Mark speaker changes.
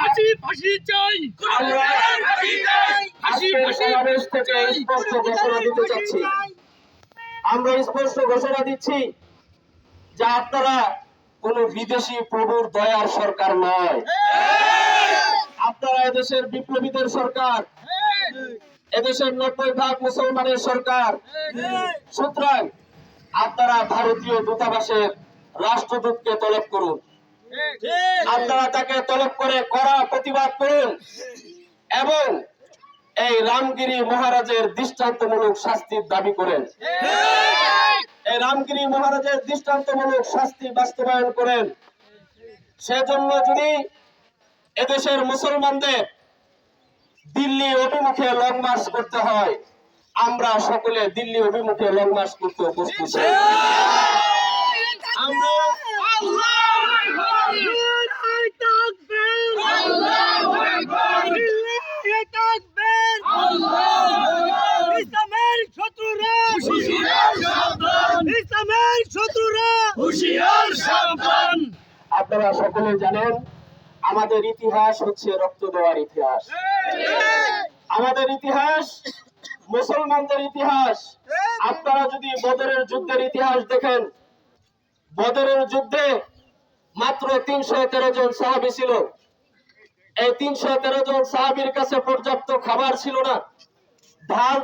Speaker 1: ফাঁসি ফাঁসি চাই।
Speaker 2: আমরা আজকের স্পষ্ট ঘোষণা দিতে চাচ্ছি। আমরা স্পষ্ট ঘোষণা দিচ্ছি যে আপনারা কোন বিদেশি প্রভুর দয়ার সরকার নয়। আপনারা এদেশের বিপ্লবীদের সরকার। এদেশের নব্বই ভাগ মুসলমানের সরকার। সুতরাং আপনারা ভারতীয় দূতাবাসের রাষ্ট্রদূতকে তলব করুন। আপনারা তাকে তলব করে কড়া প্রতিবাদ করুন এবং এই রামগিরি মহারাজের দৃষ্টান্তমূলক শাস্তির দাবি করেন। এই রামগিরি মহারাজের দৃষ্টান্তমূলক শাস্তি বাস্তবায়ন করেন। সেজন্য যদি এদেশের মুসলমানদের দিল্লি অভিমুখে লং মার্চ করতে হয়, আমরা সকলে দিল্লি অভিমুখে লং মার্চ করতে উপস্থিত আমরা আপনারা সকলে জানেন, আমাদের ইতিহাস হচ্ছে রক্ত দেওয়ার ইতিহাস। আমাদের ইতিহাস মুসলমানদের ইতিহাস। আপনারা যদি বদরের যুদ্ধের ইতিহাস দেখেন, বদরের যুদ্ধে মাত্র তিনশো তেরো জন সাহাবি ছিল। এই তিনশো তেরো জন সাহাবির কাছে পর্যাপ্ত খাবার ছিল না। ঢাল